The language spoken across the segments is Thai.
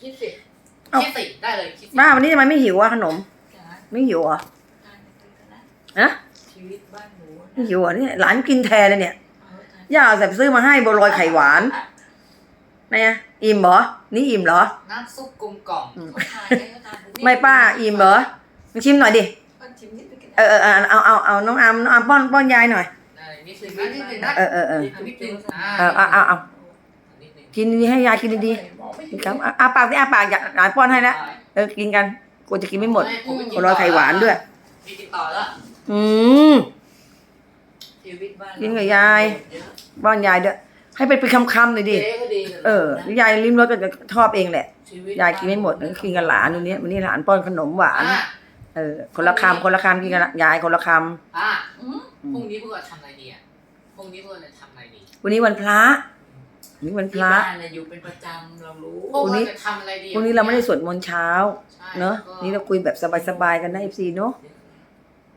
คิดสิเอ้า คิดสิได้เลยคิดสิบ้าวันนี้ทำไมไม่หิวอะขนมจ้าไม่หิวเหรอะทานไปกันนะฮะชีวิตบ้านหนูไม่หิวเหรอะนี่หลานกินแทนเลยเนี่ยเอาทานย่าเอาใส่ซื้อมาให้บัวลอยไข่หวานไงอะอิ่มเหรอ นี่อิ่มเหรอ น้ำซุปกลมกล่อมอืมเขาทานได้ก็ทานทุกไม่ป้าอิ่มเหรอมาชิมหน่อยดิป้าชิมนิดนึงกันนะเออเออเออเอาเอาเอาน้องอามน้องอามป้อนป้อนยายหน่อยได้นิดนึงนะนิดนึงนะเออเออเออนิดนึงเออเอาเอาเอานิดนึง กินดีๆให้ยายกินดีๆกินครับอะอาปากสิอาปากอยากหลานป้อนให้แล้วเออกินกันกูจะกินไม่หมดบัวลอยไข่หวานด้วย มีติดต่อแล้วอืมชีวิตบ้านกินกับยายป้อนยายด้วยให้เป็นเป็นคำๆหน่อยดิเจ๊ก็ดีลยเออนะยายลิ้มรสก็จะชอบเองแหละชีวิตยายกินไม่หมดนะกินกับหลานวันนี้วันนี้หลานป้อนขนมหวาน อะเออคนละคำคนละคำกินกับยายคนละคอะำอืพรุ่งมนี้พวกเราทำอะไรดีอะพรุ่งนี้พวกเราจะทำอะไรดีวันนี้วันพระวั นนี้วันพที่ระ บ้านน่ะอยู่เป็นประจำเรารู้พวกพรุ่งนี้เราจะทำอะไรดีพรุ่งนี้เราไม่ได้สวดมนต์เช้า ใช่เนอะก็นี่เราคุยแบบสบายๆกันนะเอฟซีเนอะ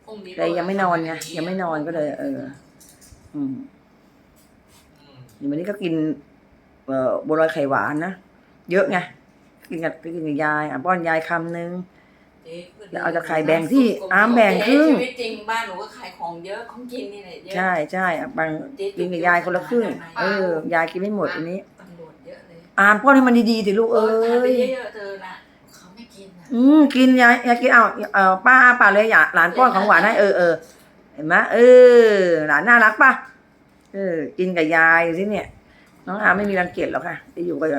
พรุ่งนี้แต่ยังไม่นอนไงยังไม่นอนก็เลย เออ อืมอืมวันนี้ก็กิน เอ่อบัวลอยไข่หวานนะเยอะไงกินกับกินกับยายอะป้อนยายคำนึง เจ๊ก็ดีแล้วเอาจากไข่แบ่งที่อ้ามแบ่งครึ่งเจ๊ชีวิตจริงบ้านหนูก็ขายของเยอะของกินนี่แหละเยอะใช่ใช่อะบางกินกับยายคนละครึ่งเออยายกินไม่หมดอันนี้ตำรวจเยอะเลยอ่านป้อนให้มันดีๆสิลูกเอ้ทานไปยเยอะๆเธอนะเขาไม่กินอะอืมกินยายยายกินเอาเอาป้าป้าเลยอยากหลานป้อนของหวานให้เออเออเห็นไหมเออ หลานน่ารักป่ะเออ กินกับยายสิเนี่ย น้องอาไม่มีรังเกียจหรอกค่ะจะอยู่กับ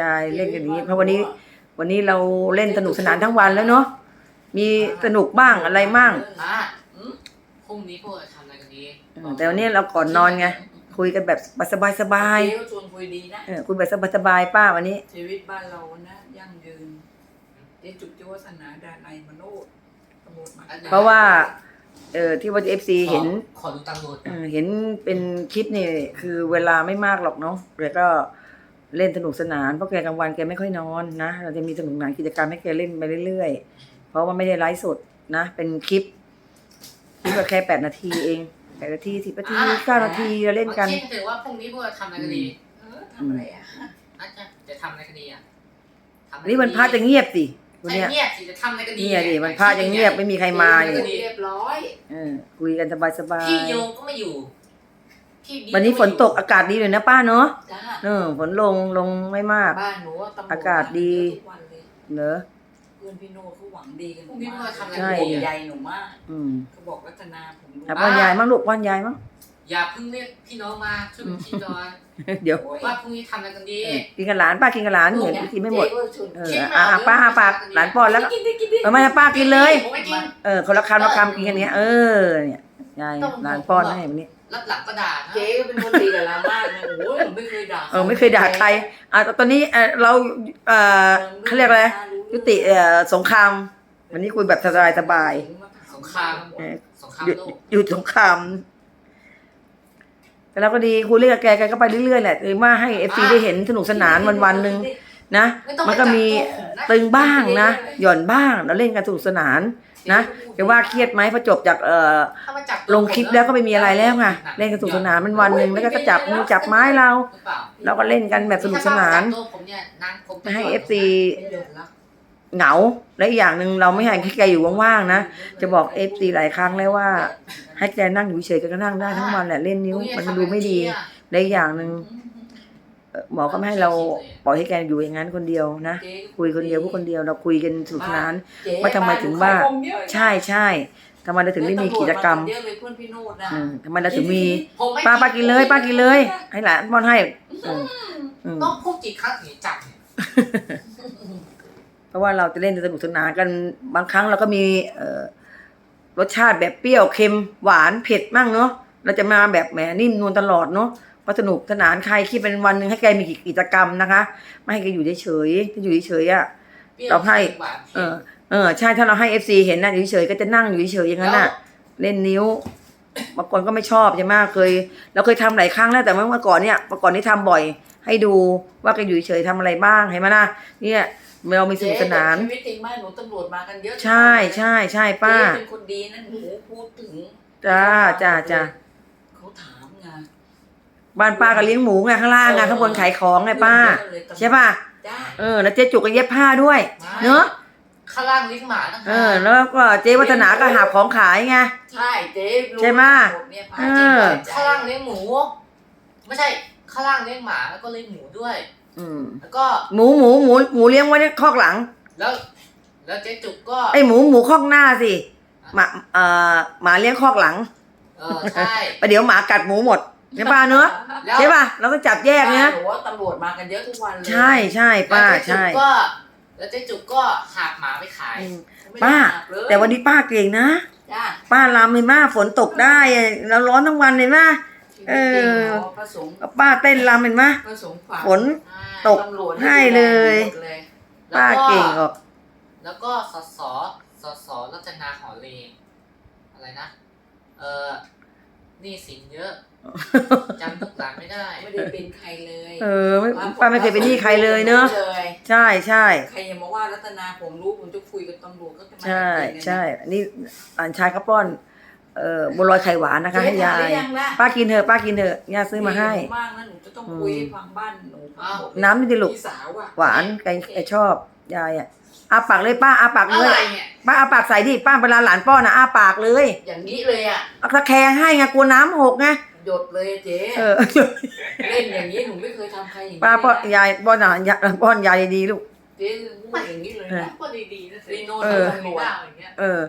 ยายเล่นกันอย่างนี้ เพราะวันนี้ วันนี้เราเล่นสนุกสนานทั้งวันแล้วเนาะ มีสนุกบ้างอะไรบ้างอะอืมพรุ่งนี้พวกเราทำอะไรกันดีเออแต่วันนี้เราก่อนนอนไง คุยกันแบบสบายสบายเจ๊ก็ชวนคุยดีนะ ๆเออคุยแบบสบายสบายๆป้าวันนี้ ชีวิตบ้านเรานะยั่งยืนเจ๊จุกจิวัฒนาดานัยมโนดตำรวจมาเพราะว่า เออที่ว่าเอฟซีเห็น ขอดูตำรวจเออเห็นเป็นคลิปนี่คือเวลาไม่มากหรอกเนาะแล้วก็เล่นสนุกสนานเพราะแกกลางวันแกไม่ค่อยนอนนะ เราจะมีสนุกสนานกิจกรรมให้แกเล่นไปเรื่อยๆ เพราะว่าไม่ได้ไลฟ์สดนะ เป็นคลิปคลิปก็แค่แปดนาทีเองแปดนาทีสิบนาทีเก้านาทีเราเล่นกันคิดถึงว่าพรุ่งนี้พวกเราทำอะไรกันดีเออทำอะไรอะอาจจะจะทำอะไรกันดีอะทำอะไรนี่วันพระจะเงียบสิวันใช่เนี้ย เงียบสิจะทำอะไรกันดีเนี่ยดิวันพระจะเงียบไม่มีใครมาเเนี่ยเรียบร้อย เออคุยกันสบายสบายพี่โยก็ไม่อยู่พี่บิ๊วันนี้ฝนตกอากาศดีเลยนะป้าเนาะจ้า เออฝนลงลงไม่มาก บ้านหนูตำรวจอากาศดี ทุกวันเลยเนอะเพื่อนพี่โน่เขาหวังดีกันพรุ่งนี้พวกเราทำอะไรใช่กันห่วดีงใยอะหนูมากอืมเขาบอกรัตนาผมรู้อะป้อนยายมั้งลูกป้อนยายมั้ง อย่าเพิ่งเรียกพี่น้องมาช่วยกันคิดก่อนเดี๋ยว โอ้ยว่าพรุ่งนี้ทำอะไรกันดี เออกินกับหลานป้ากินกับหลานเห็นกินไม่หมด เจ๊ก็ชวนเอออะอะป้าอาปากหลานป้อนแล้วก็กินดิกินดิเออไม่ให้ป้ากินเลย ผมไม่กิน เออคนละคำละคำกินกันเนี้ยเออเนี่ย ยายหลานป้อนให้วันนี้ รับหลังก็ด่านะเจ๊ก็เป็นคนดีกับเรามากนะโอ้ยหนูไม่เคยด่าเออไม่เคยด่าใครอะตอนนี้เออเราเออเขาเรียกอะไรยุติเออสงคราม วันนี้คุยแบบสบายสบายสงครามเออสงครามหยุดโลกหยุดสงครามแต่เราก็ดีคุยเรื่องกับแกแกก็ไปเรื่อยๆแหละคือว่าให้เอฟซีได้เห็นสนุกสนานวันวันๆหนึ่งนะ ไต้องมันก็มีไปจับตัวผมนะตึงบ้างนะ หย่อนบ้างเราเล่นกันสนุกสนาน นะจะว่าเครียดไหมพอจบจากเอ่อถ้ามาจับตัวลงคลิปแล้วก็ไม่มีอะไรแล้วไงเล่นกันสนุกสนานมันวันหนึ่งแล้วก็จับมือจับไม้เราหรือเปล่าเราก็เล่นกันแบบสนุกสนานถ้มจับตัวผมเนี่ยนางผมจะไม่ให้โดเอนฟซีไม่หยุดละเหงาและอีกอย่างหนึ่งเราไม่ให้แกอยู่ว่างๆนะจะบอกเอฟซีหลายครั้งแล้วว่า ให้แกนั่งอยู่เฉยๆแกก็นั่งได้ทั้งวันแหละเล่นนิ้วมันดูไม่ดีและอีกอย่างหนึ่งเอ่อ หมอก็ไม่ให้เราปล่อยให้แกอยู่อย่างนั้นคนเดียวนะเจ๊คุยคนเดียวพูดคนเดียวเราคุยกันสนุกสนานเจ๊ว่าทำไมถึงว่าบ้นหนูขยของเยอะนะใช่ใช่ทำไมเราถึงได้มีกิจกรรมเยอะเลยเพื่อนพี่โนดนะอืมทำไมเราถึงมีผมไม่ป้าป้ากินเลย ป้ากินเลย ให้หลานป้อนให้อืมอืมต้องพูดกี่ครั้งถึงจะจับเนี่ยเพราะว่าเราจะเล่นสนุกสนานกันบางครั้งเราก็มีเอ่อรสชาติแบบเปรี้ยวเค็มหวานเผ็ดมั่งเนาะเราจะมาแบบแหมนิ่มนวลตลอดเนาะ ก็สนุกสนานใครคิดเป็นวันหนึ่งให้แกมีกิจกรรมนะคะ ไม่ให้แกอยู่เฉยๆถ้าอยู่เฉยๆอะเราให้หวานเออเออใช่ถ้าเราให้เอฟซีเห็นนะอยู่เฉยๆก็จะนั่งอยู่เฉยๆอย่างนั้นน่ะ เล่นนิ้วบางคนก็ไม่ชอบใช่ไหมเคยเราเคยทำหลายครั้งแล้วแต่เมื่อก่อนเนี่ยเมื่อก่อนนี้ทำบ่อย ให้ดูว่าแกอยู่เฉยๆทำอะไรบ้างเห็นไหมนะเนี่ยเรามีสนุกสนานเจ๊แต่ชีวิตจริงบ้านหนูตำรวจมากันเยอะใช่ใช่ใช่ป้าเจ๊เป็นคนดีนะหนูพูดถึงจ้าจ้าจ้าเขาถามไง บ้านป้าก็เลี้ยงหมูไงข้างล่างไงข้างบนขายของไงป้า ใช่ป่ะจ้าเออแล้วเจ๊จุกก็เย็บผ้าด้วย เนอะข้างล่างเลี้ยงหมานะเออ แล้วก็เจ๊วัฒนาก็หาของขายไงใช่เจ๊รู้ใช่ไหมหดเนี่ยพาเอเจ๊อไปข้างล่างเลี้ยงหมู ไม่ใช่ข้างล่างเลี้ยงหมาแล้วก็เลี้ยงหมูด้วย อืมแล้วก็หมูหมูหมูหมูเลี้ยงไว้ในคอกหลัง แล้ว แล้วเจ๊จุกก็ไอหมูหมูคอกหน้าสิหมาเอ่อหมาเลี้ยงคอกหลังเออใช่ประเดี๋ยวหมากัดหมูหมด ใช่ป่ะเนอะแล้วใช่ป่ะเราก็จับแยกเนี้ยหนูว่าตำรวจมากันเยอะทุกวันเลยใช่ใช่ป้าแล้วเจ๊จุใช่กก็แล้วเจ๊จุกก็หาบหมาไปขายอืมไม่ป้าได้หนักเลยแต่วันนี้ป้าเก่งนะ จ้าป้าลำเลยมาฝนตกได้อะเราร้อนทั้งวันเลยนะเออ พระสงฆ์ป้าเต้นลำเห็นไหมพระสงฆ์ฝากฝน ตกตำรวจให้เลยหมดเลยแล้วป้าเก่งออกแล้วก็สสสสรัตนาหอเลอะไรนะ เออ หนี่สินเยอะจำทุกหลังไม่ได้ ไม่ได้เป็นใครเลยเออไม่ป้าไม่เคยเป็นหนี้ใครเลยเนอะเลยใช่ใช่ใครยังมาว่ารัตนาผมรู้ผมจะคุยกับตำรวจก็จะมาใช่เป็นกันนะใช่อันนี้หลานชายเขาป้อนเอ่อบัวลอยไข่หวานนะคะ ให้ยาเจ๊ทนหรืยอยังล่ะป้ากินเถอะป้ากินเถอะย่าซื้อมาให้ดีมากนะหนูจะต้องคุยให้ฟังบ้านหนูทั้งหมดเลยน้ำนี่ดิลูกพี่สาวอะหวานไก่ไก่ชอบยายอะ อาปากเลยป้าอาปากอะเลยไรเนี่ย ป้าอาปากใส่ดิป้าเวลาหลานป้อนนะอาปากเลยอย่างนี้เลยอะ เอาตะแคงให้ไงกลัวน้ำหกไงหยดเลยเจ๊เออเล่นอย่างนี้หนูไม่เคยทำใครอย่างนี้ป้าป้อนเลยนะยายป้อนหลานยาป้อนยายดีๆลูก เจ๊พูดอย่างนี้เลยนะพูดดีๆนะสิพี่โน่นเออตำรวจอย่างเงี้ยเออ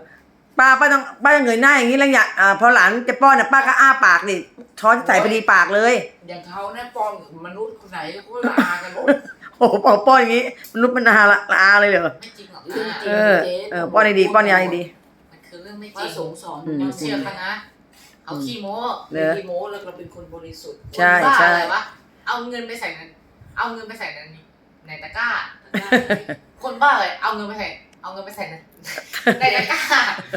ป้าป้าต้องป้าต้องเงยหน้าอย่างนี้แล้วอย่าอ่าพอหลานจะป้อนน่ะป้าก็อ้าปากดิช้อนใส่พอดีปากเลย อย่างเขาเนี่ยป้อนมนุษย์คนไหนเขาลากันหมดโอ้โหป้อนป้อนอย่างนี้มนุษย์มันอาละละอาเลยเหรอไม่จริงหรอกเรื่องนะจริเองอเออป้อนดีๆป้อนยายดี มันคือเรื่องไม่พจริระงสงฆ์สอนอืมนะเชื่อเขานะเขาขี้โม้เหรอพี่โมแล้วเราเป็นคนบริสุทธิ์ใช่บ้าใช่ อะไรวะเอาเงินไปใส่ในเอาเงินไปใส่ในในตะกร้า คนบ้าเลยเอาเงินไปใส่ เอาเงินไปใส่ในในตะกร้า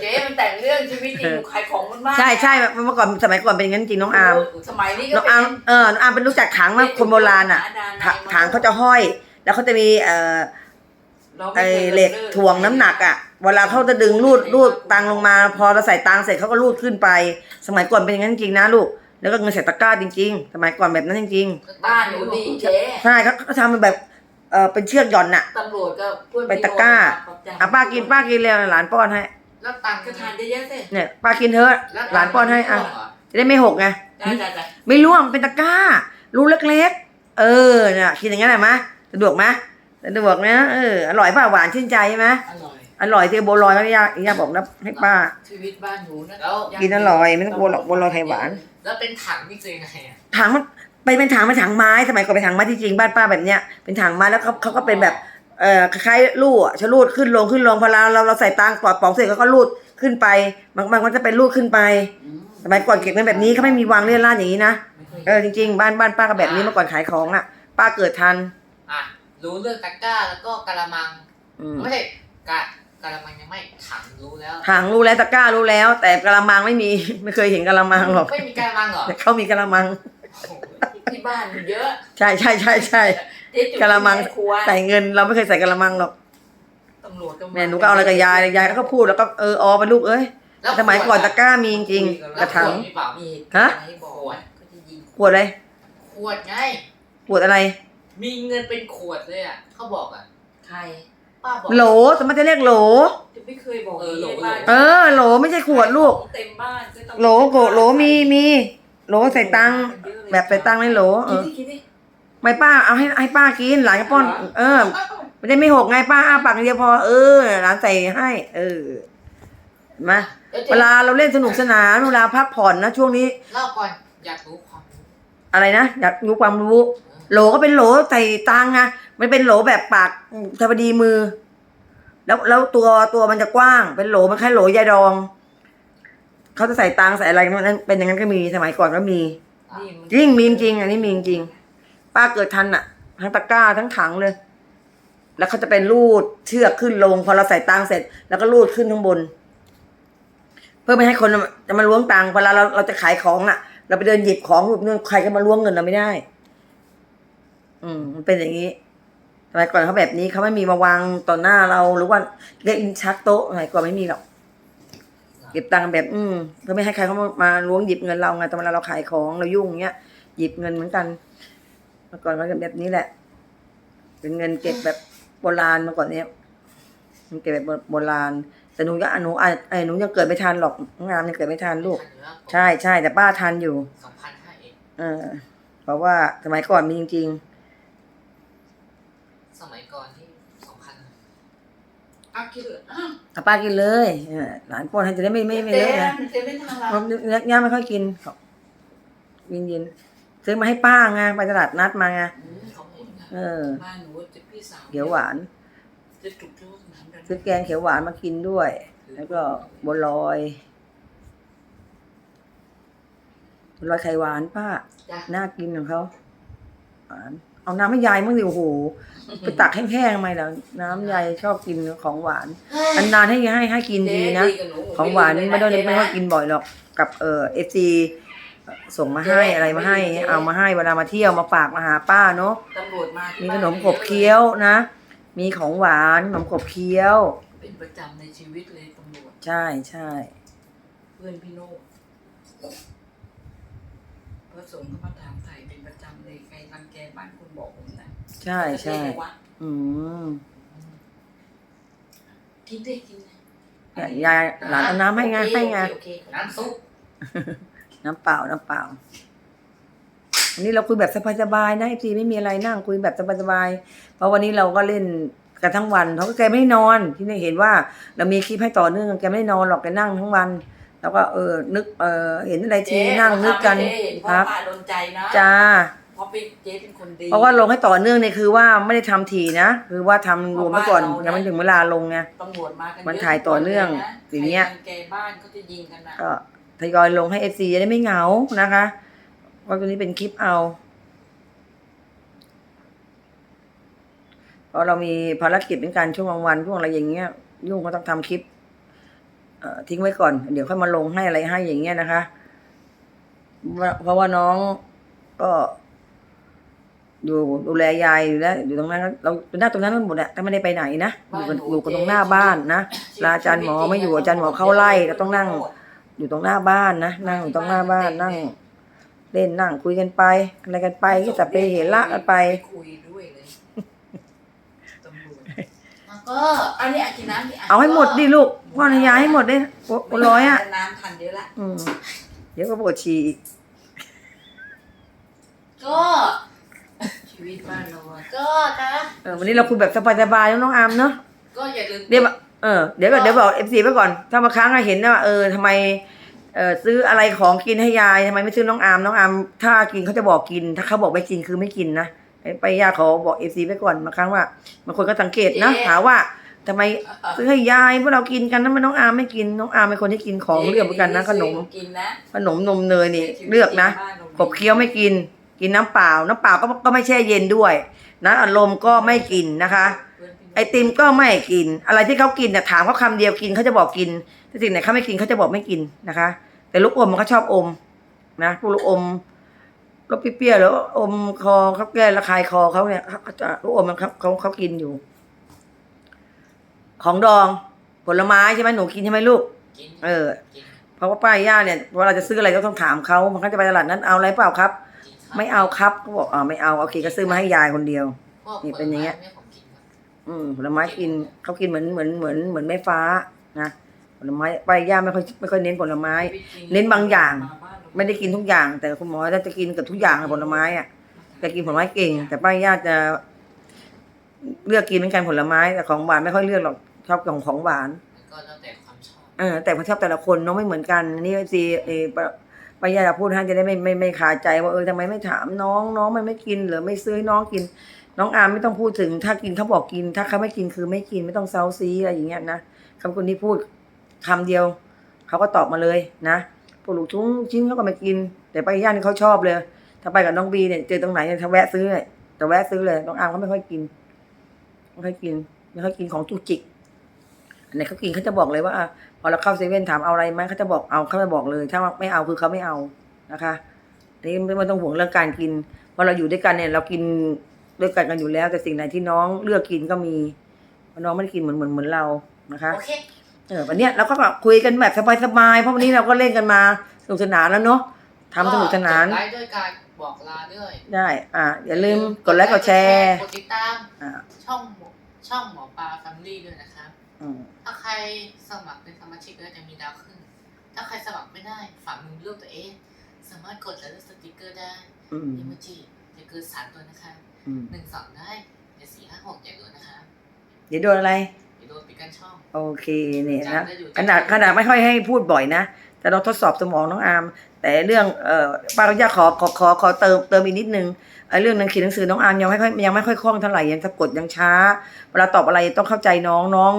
เจ๊มันแต่งเรื่องชีวิตจริงหนูขายของมันมากใช่ใช่เมื่อก่อนสมัยก่อนเป็นอย่างนั้นจริงน้องอาร์มสมัยนี้น้ก็องเป็อาร์มนเออน้องอาร์มเป็นรู้จักถังไหมคนโบราณอะถถังเขาจะห้อย แล้วเขาจะมีเอ่อราม่ไอคยเหล็กลิถ่วงน้ำหนักอะเวลาเขาจะดึงรูดรูดตังลงมา พอเราใส่ตังเสร็จเขาก็รูดขึ้นไป สมัยก่อนเป็นอย่างนั้นจริงนะลูกแล้วก็เงินใส่ตะกร้าจริง ๆ สมัยก่อนแบบนั้นจริง บ้านหนูดีเจ๊ๆใช่เขาเขาทำเป็นแบบ เออเป็นเชือกหย่อนน่ะ ตำรวจก็เพื่อนไปตะกร้าขอบใจอะป้ากินป้ากินเร็วหลานป้อนให้ แล้วตังค์ก็ทานเยอะๆสิเนี่ยป้ากินเถอะแล้วหลานป้อนให้อะจะได้ไม่หกไงได้ได้ได้ไม่ร่วงเป็นตะกร้า รูเล็กๆ เออเนี่ยกินอย่างนั้นไหนมะสะดวกไหมสะดวกนะเอออร่อยป่ะหวานชื่นใจใช่ไหมอร่อย อร่อยที่โบวลอยก็ย่าย่าบอกนะให้ป้า ชีวิตบ้านหนูนะแล้วกินอร่อยไม่ต้องกลัวหรอกบัวลอยไข่หวาน แล้วเป็นถังนี่คือยังไงอะถังมัน ไปเป็นถังเป็นถังไม้สมัยก่อนเป็นถังไม้ที่จริงบ้านป้าแบบเนี้ยเป็นถังไม้แล้วเขาเขาก็เป็นแบบเอ่อคล้ายๆลู่อะชะลูดขึ้นลงขึ้นลงพอเราเราเราใส่ตังค์ปอดป๋องเสร็จเขาก็ลูดขึ้นไปบางบางมันจะเป็นลูดขึ้นไปอืมสมัยก่อนเก็บเงินแบบนี้เขาไม่มีวางเลี่ยนล่านอย่างนี้นะไม่เคยเออจริงๆบ้านบ้านป้าก็แบบนี้เมื่อก่อนขายของอะ ป้าเกิดทันอะรู้เรื่องตะกร้าแล้วก็กะละมังอืมไม่ใช่กะกะละมังยังไม่ถังรู้แล้วถังรู้แล้วตะกร้ารู้แล้ว แต่กะละมังไม่มี ไม่เคยเห็นกะละมังหรอกไม่มีกะละมังเหรอ แต่เขามีกะละมัง โอ้โห ที่บ้านมันเยอะใช่ใช่ใช่ใช่เจ๊จุ๊บกะละมังในครัวใส่เงิน เราไม่เคยใส่กะละมังหรอกตำรวจก็าแม่หนูก็เอาอะไรกับยายยายก็พูดแล้วก็เออออไปลูกเอ้ยแล้วสมัยก่อนขวดตะกร้ามีจริงๆกแล้ระวขถังวดมีเปล่ามีฮะให้บอกว่าก็จะยิงขวดอะไรขวดไง ขวดอะไรมีเงินเป็นขวดเลยอะ เขาบอกอะ ใครป้าบอกโหลสมมติจะเรียกโหล จะไม่เคยบอกเออโหลให้บ้านเออโหลไม่ใช่ขวดลูก ของเต็มบ้านก็ต้องโหลโกโหลมีมี โหลใส่ตังค์แบบใส่ตังค์ในโหลเอกินอดิกินดิไม่ป้าเอาให้ให้ป้ากินหลานก็ป้อน เออไม่ได้ไม่หกไงป้าอ้าปากอย่างเดียวพอเออร้านใส่ให้ เออเห็นไหมาแล้วเวลาเราเล่นสนุกสนานเวลาพักผ่อนนะช่วงนี้ เล่าก่อนอยากรู้ความรู้อะไรนะอยากรู้ความรู้ โหลก็เป็นโหลใส่ตังค์ไงมันเป็นโหลแบบปากธรรมดีมือ แล้วแล้วตัวตัวมันจะกว้าง เป็นโหลมันแค่โหลยายดอง เขาจะใส่ตังค์ใส่อะไรนั้นเป็นอย่างนั้นก็มีสมัยก่อนก็มีนี่มันจริงมีจริงอันนี้มีจริงป้าเกิดทันอะ ทั้งตะกร้าทั้งถังเลย แล้วเขาจะเป็นรูดเชือกขึ้นลงพอเราใส่ตังค์เสร็จ แล้วก็รูดขึ้นข้างบน เพื่อไม่ให้คนจะมาล้วงตังค์เวลาเราเราจะขายของอะ เราไปเดินหยิบของแบบนู้นใครก็มาล้วงเงินเราไม่ได้ อืมมันเป็นอย่างนี้สมัยก่อนเขาแบบนี้เขาไม่มีมาวางต่อหน้าเราหรือว่าเรียกอินชักโต๊ะสมัยก่อนไม่มีหรอกเก็บตังค์แบบ อืมเพื่อไม่ให้ใครเขามามาล้วงหยิบเงินเราไงตอนเวลาเราขายของเรายุ่งเงี้ยหยิบเงินเหมือนกันเมื่อก่อนก็แบบนี้แหละ เป็นเงินเก็บแบบโบราณมาก่อนเนี้ยมันเก็บแบบโบราณ แต่หนูยังหนูอะไอ้หนูยังเกิดไม่ทันหรอกน้องอามยังเกิดไม่ทันลูก ใช่ใช่แต่ป้าทันอยู่สองพันห้าเอ็ดเออ เพราะว่าสมัยก่อนมีจริงสมัยก่อนที่สองพัน เอากินเลยอ้าวๆเอาป้ากินเลยเออหลานป้อนให้จะได้ไม่ไม่ไม่เลเต้อะนะมันจะไม่ทางเราเพราะเนื้อย่างไม่ค่อยกินวินยินซื้อมาให้ป้าไงไปตลาดนัดมาไงอืมขอบคุณค่ะเออบ้านหนูจะพี่สาวเขียวหวาน จะจุกโจ้สนามดันซื้อแกงเขียวหวานมากินด้วย แล้วก็บัวลอยบัวลอยไข่หวานป้า จ้ะน่ากินของเขาหวาน เอาน้ำให้ยายมั่งดิโอ้โหไปตักแห้งๆทำไมล่ะน้ำยายชอบกินของหวานอันนานๆให้ให้ให้กินดีนะเจ๊กับของหวานไม่ต้องไม่ค่อยกินบ่อยหรอกกับเออเอฟซีส่งมาให้อะไรมาให้ เอามาให้เวลามาเที่ยวมาฝากมาหาป้าเนาะตำรวจมามีมีขนมขบเคี้ยวนะ มีของหวานขนมขบเคี้ยว เป็นประจำในชีวิตเลยตำรวจใช่ใช่เพื่อนพี่โน่พระสงฆ์เขามาถามไถ่เป็นประ จำเลยใครรังแกบ้านคุณบอกผมนะใช่ใช่ไม่ได้วัดอืมกินได้กินได้เนี่ยยายหลานเอาน้ำให้ไงให้ไงโอเคโอเคน้ำซุปน้ำเปล่าน้ำเปล่าวันนี้เราคุยแบบสบายๆนะเอฟซีไม่มีอะไรนั่งคุยแบบสบายๆเพราะวันนี้เราก็เล่นกันทั้งวันเขาก็แกไม่ได้นอนที่ได้เห็นว่า เรามีคลิปให้ต่อเนื่องแกไม่ได้นอนหรอกแกนั่งทั้งวัน แล้วก็เออนึกเออเห็นอะไรทีเจ๊นั่งนึกกันเจ๊เห็นคพ่อรับป้าโดนใจนะจ้า เพราะเป็นเจ๊เป็นคนดีเพราะว่าลงให้ต่อเนื่องเนี่ยคือว่าไม่ได้ทำทีนะ คือว่าทำรวมไว้ก่อนเพราะว่าเรานะยังไม่ถึงเวลาลงไง ตำรวจมากันมันเะถ่ายต่อเนื่องทุกวัลอย่างเงี้ย ใครรัแกบ้านเขาจะยิงกันนะก็ทยอยลงให้เอฟซีจะได้ไม่เหงานะคะเพราะตัวนี้เป็นคลิปเอา เพราะเรามีภารกิจเป็นการช่วงกลางวันช่วงอะไรอย่างเงี้ยยุ่งก็ต้องทำคลิปเอ่อ ทิ้งไว้ก่อน เดี๋ยวค่อยมาลงให้อะไรให้อย่างเงี้ยนะคะว่าเพราะว่าน้องก็อยู่ดูแลยายอยู่แล้วอยู่ตรงนั้นเราอยู่หน้าตรงนั้นหมดอะแต่ไม่ได้ไปไหนนะอยู่กันอยู่กันตรงหน้าบ้านนะลาอาจารย์หมอไม่อยู่อาจารย์หมอเข้าไล่ก็ต้องนั่ง อยู่ตรงหน้าบ้านนะนั่งอยู่ตรงหน้าบ้านนั่ง เล่นนั่งคุยกันไป อะไรกันไปก็จะไปเห็นละกันไปคุยด้วยเลยตำรวจแล้วก็อันนี้อากินน้ำนี่ะเอาให้หมดดิลูก พ่อนยาให้หมดดิโอ้ร้อยอะน้ำทันเดี๋ยวละอืมเดี๋ยวก็ปวดฉี่อีกก็ชีวิตบ้านเราอะก็นะเออวันนี้เราคุยแบบสบายๆน้องๆอามเนาะก็อย่าลืมเดี๋ยวบอกเออเดี๋ยวก่อนเดี๋ยวบอกเอฟซีไปก่อน ถ้าบางครั้งอะเห็นว่าเออทำไมเออซื้ออะไรของกินให้ยายทำไมไม่ซื้อน้องอามน้องอามถ้ากินเขาจะบอกกิน ถ้าเขาบอกไม่กินคือไม่กินนะไปยาเขาบอกเอฟซีไปก่อนบางครั้งว่าบางคนก็สังเกตนะหาว่า ทำไมซื้อให้ยายพวกเรากินกันนะมันน้องอามไม่กินน้องอามเป็นคนที่กินของเลือกเหมือนกันนะขนมกินนะขนมนมเนยนี่เลือกนะขบเคี้ยวไม่กิน กินน้ำเปล่า น้ำเปล่าก็ก็ไม่แช่เย็นด้วย นะอารมณ์ก็ไม่กินนะคะ ไอติมก็ไม่กิน อะไรที่เขากินเนี่ยถามเขาคำเดียวกินเขาจะบอกกินแต่สิ่งไหนเขาไม่กินเขาจะบอกไม่กินนะคะ แต่ลูกอมมันก็ชอบอม นะพวกลูกอมรสเปรี้ยวๆแล้วอมคอเขาแก้ระคายคอเขาเนี่ยเขาจะลูกอมมันเขาเขาเขากินอยู่ ของดองผลไม้ใช่ไหมหนูกินใช่ไหมลูก กินเออ กินเพราะว่าป้าย่าเนี่ยเวลาจะซื้ออะไรก็ต้องถามเขามันก็จะไปตลาดนั้นเอาอะไรเปล่าครับ กินครับไม่เอาครับเขาบอกอ่าไม่เอาโอเคก็ซื้อมาให้ยายคนเดียว พวกนี่เป็นอย่างเงี้ย ผลไม้ไม่ผมกินครับอืมผลไม้กินเขากินเหมือนเหมือนเหมือนเหมือนแม่ฟ้านะผลไม้ป้าย่าไม่ค่อยไม่ค่อยเน้นผลไม้ เน้นบางอย่าง ไม่ได้กินทุกอย่าง แต่คุณหมอจะกินกับทุกอย่างอะผลไม้อะจะกินผลไม้เก่ง แต่ป้าย่าจะ เลือกกินเหมือนกันผลไม้แต่ของหวานไม่ค่อยเลือกหรอกชอบของของหวานมันก็แล้วแต่ความชอบเออแต่พอชอบแต่ละคนเน้องไม่เหมือนกันนี่สิเออปะปายาจะพูดให้จะได้ไม่ไม่ไม่คาใจว่าเออทำไมไม่ถามน้องน้องมันไม่กินหรือไม่ซื้อให้น้องกิน น้องอามไม่ต้องพูดถึง ถ้ากินเขาบอกกิน ถ้าเขาไม่กินคือไม่กินไม่ต้องเซาซีอะไรอย่างเงี้ยนะคำคนที่พูดคำเดียวเขาก็ตอบมาเลยนะปลูกทุ้งชิ้นเขาก็ไม่กิน แต่ปายานี่เขาชอบเลย ถ้าไปกับน้องบีเนี่ยเจอตรงไหนเนี่ยถ้าแวะซื้อเนี่ยจะแวะซื้อเลยน้องอามเขาไม่ค่อยกิน ไม่ค่อยกินไม่ค่อยกินของจุกจิกอันไหนเขากินเขาจะบอกเลยว่าอะพอเราเข้าเซเว่นถามเอาอะไรไหมเขาจะบอกเอาเขาจะบอกเลย ถ้าไม่เอาคือเขาไม่เอานะคะอันนี้ไม่ไม่ต้องห่วงเรื่องการกินเพราะเราอยู่ด้วยกันเนี่ย เรากินด้วยกันกันอยู่แล้ว แต่สิ่งไหนที่น้องเลือกกินก็มีเพราะน้องไม่ได้กินเหมือนเหมือนเหมือนเรานะคะโอเคเออวันเนี้ยเราก็แบบคุยกันแบบสบายๆเพราะวันนี้เราก็เล่นกันมาสนุกสนานแล้วเนาะทำสนุกสนานจบไลฟ์ด้วยการ บอกบอกลาด้วยได้ อ่าอย่าลืมกดไลค์กดแชร์กดติดตามอ่าช่องหมอช่องหมอปลาแฟมิลี่ด้วยนะครับอืมถ้าใครสมัครเป็นสมาชิกแล้วจะมีดาวขึ้น ถ้าใครสมัครไม่ได้ฝากมือรูปตัวเอง สามารถกดและเลือกสติกเกอร์ได้อืมอิโมจิจะเกินสามตัวนะครับอืมหนึ่งสองได้เดี๋ยวสี่ห้าหกอย่าโดนนะครับเดี๋ยวโดนอะไรอย่าโดนปิดกันช่องโอเคเนี่ยจำนะได้อยู่ขนาดขนาดไม่ค่อยให้พูดบ่อยนะแต่เราทดสอบสมองน้องอาร์ม แต่เรื่องเอ่อป้าก็อยากขอขอขอขอเติมเติมอีกนิดนึงไอ้เรื่องหนังขีดหนังสือน้องอาร์มยังไม่ค่อยยังไม่ค่อยคล่องเท่าไหร่ยังสะกดยังช้า เวลาตอบอะไรต้องเข้าใจน้องน้อง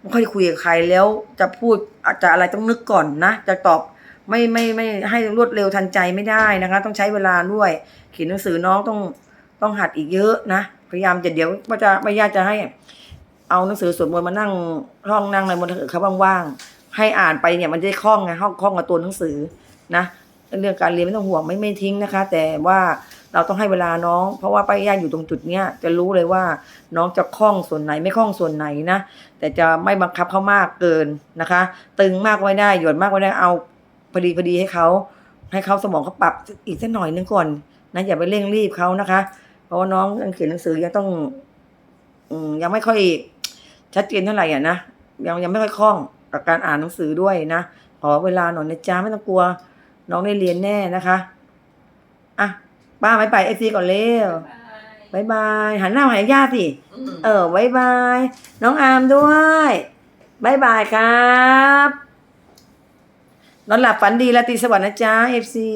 ไม่ค่อยคุยกับใครแล้วจะพูดอาจจะอะไรต้องนึกก่อนนะ จะตอบไม่ไม่ไม่ให้รวดเร็วทันใจไม่ได้นะคะ ต้องใช้เวลาด้วยเขียนหนังสือน้องต้องต้องหัดอีกเยอะนะพยายามจะเดี๋ยวว่าจะไม่ยากจะให้ เอาหนังสือสวดมนต์มานั่งห้องนั่งในบนเถอะเขาว่างๆให้อ่านไปเนี่ยมันจะคล่องไงห้องคล่องกับตัวหนังสือนะ เรื่องการเรียนไม่ต้องห่วงไม่ไม่ทิ้งนะคะ แต่ว่าเราต้องให้เวลาน้อง เพราะว่าป้าย่าอยู่ตรงจุดเนี้ยจะรู้เลยว่าน้องจะคล่องส่วนไหนไม่คล่องส่วนไหนนะแต่จะไม่บังคับเขามากเกินนะคะ ตึงมากไว้ได้หย่อนมากไว้ได้เอาพอดีพอดีให้เขาให้เขาสมองเขาปรับอีกสักหน่อยนึงก่อนนะอย่าไปเร่งรีบเขานะคะ เพราะว่าน้องยังเขียนหนังสือยังต้องอืมยังไม่ค่อยชัดเจนเท่าไหร่อะนะยังยังไม่ค่อยคล่องกับการอ่านหนังสือด้วยนะขอเวลาหน่อยนะจ๊ะไม่ต้องกลัว น้องได้เรียนแน่นะคะอะป้าไม่ไปเอซีก่อนเร็วบายบายหันหน้ามาหาย่าสิอืมเออบายบาย น้องอาร์มด้วยบายบายครับ นอนหลับฝันดีราตรีสวัสดิ์นะจ๊ะเอฟซี